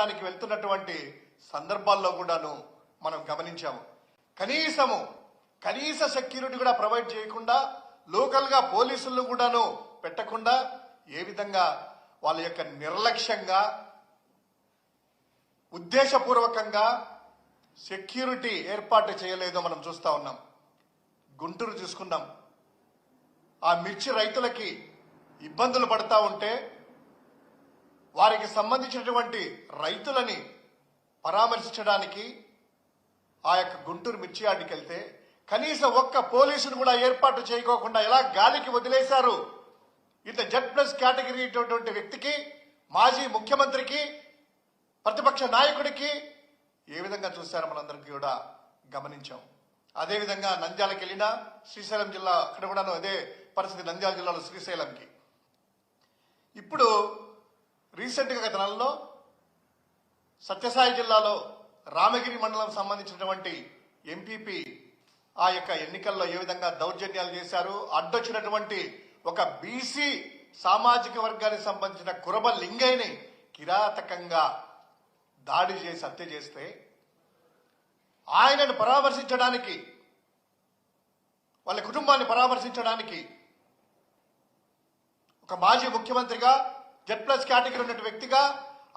పరామర్శించడానికి వెళ్తున్నటువంటి సందర్భాల్లో కూడాను మనం గమనించాము. కనీసము కనీస సెక్యూరిటీ కూడా ప్రొవైడ్ చేయకుండా లోకల్గా పోలీసులను కూడాను పెట్టకుండా ఏ విధంగా వాళ్ళ యొక్క నిర్లక్ష్యంగా ఉద్దేశపూర్వకంగా సెక్యూరిటీ ఏర్పాటు చేయలేదో మనం చూస్తా ఉన్నాం. గుంటూరు చూసుకున్నాం ఆ మిర్చి రైతులకి ఇబ్బందులు పడతా ఉంటే వారికి సంబంధించినటువంటి రైతులని పరామర్శించడానికి ఆ యొక్క గుంటూరు మిర్చి యార్డుకి వెళ్తే కనీసం ఒక్క పోలీసును కూడా ఏర్పాటు చేయకోకుండా ఎలా గాలికి వదిలేశారు? ఇంత జెడ్ ప్లస్ కేటగిరీ వ్యక్తికి మాజీ ముఖ్యమంత్రికి ప్రతిపక్ష నాయకుడికి ఏ విధంగా చూశారో మనందరికీ కూడా గమనించాం. అదేవిధంగా నంద్యాలకు వెళ్ళినా శ్రీశైలం జిల్లా అక్కడ కూడాను అదే పరిస్థితి నంద్యాల జిల్లాలో శ్రీశైలంకి. ఇప్పుడు రీసెంట్గా గత నెలలో సత్యసాయి జిల్లాలో రామగిరి మండలం సంబంధించినటువంటి ఎంపీపీ ఆ యొక్క ఎన్నికల్లో ఏ విధంగా దౌర్జన్యాలు చేశారు అడ్డొచ్చినటువంటి ఒక బీసీ సామాజిక వర్గానికి సంబంధించిన కురబ లింగైని కిరాతకంగా దాడి చేసి హత్య చేస్తే ఆయనను పరామర్శించడానికి వాళ్ళ కుటుంబాన్ని పరామర్శించడానికి ఒక మాజీ ముఖ్యమంత్రిగా జెడ్ ప్లస్ కేటగిరీ ఉన్న వ్యక్తిగా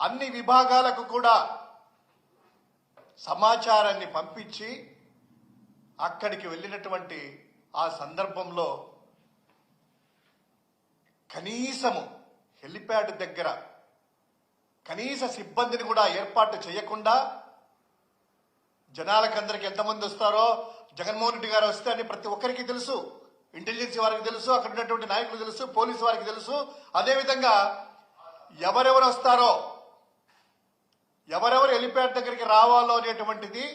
అన్ని విభాగాలకు కూడా సమాచారాన్ని పంపించి అక్కడికి వెళ్ళినటువంటి ఆ సందర్భంలో కనీసము హెలిప్యాడ్ దగ్గర కనీస సిబ్బందిని కూడా ఏర్పాటు చేయకుండా జనాలకందరికి ఎంతమంది వస్తారో జగన్మోహన్ రెడ్డి గారు వస్తే అని ప్రతి ఒక్కరికి తెలుసు. ఇంటెలిజెన్స్ వారికి తెలుసు అక్కడ ఉన్నటువంటి నాయకులు తెలుసు పోలీసు వారికి తెలుసు. అదేవిధంగా ఎవరెవరు వస్తారో ఎవరెవరు హెలిప్యాడ్ దగ్గరికి రావాలో అనేటువంటిది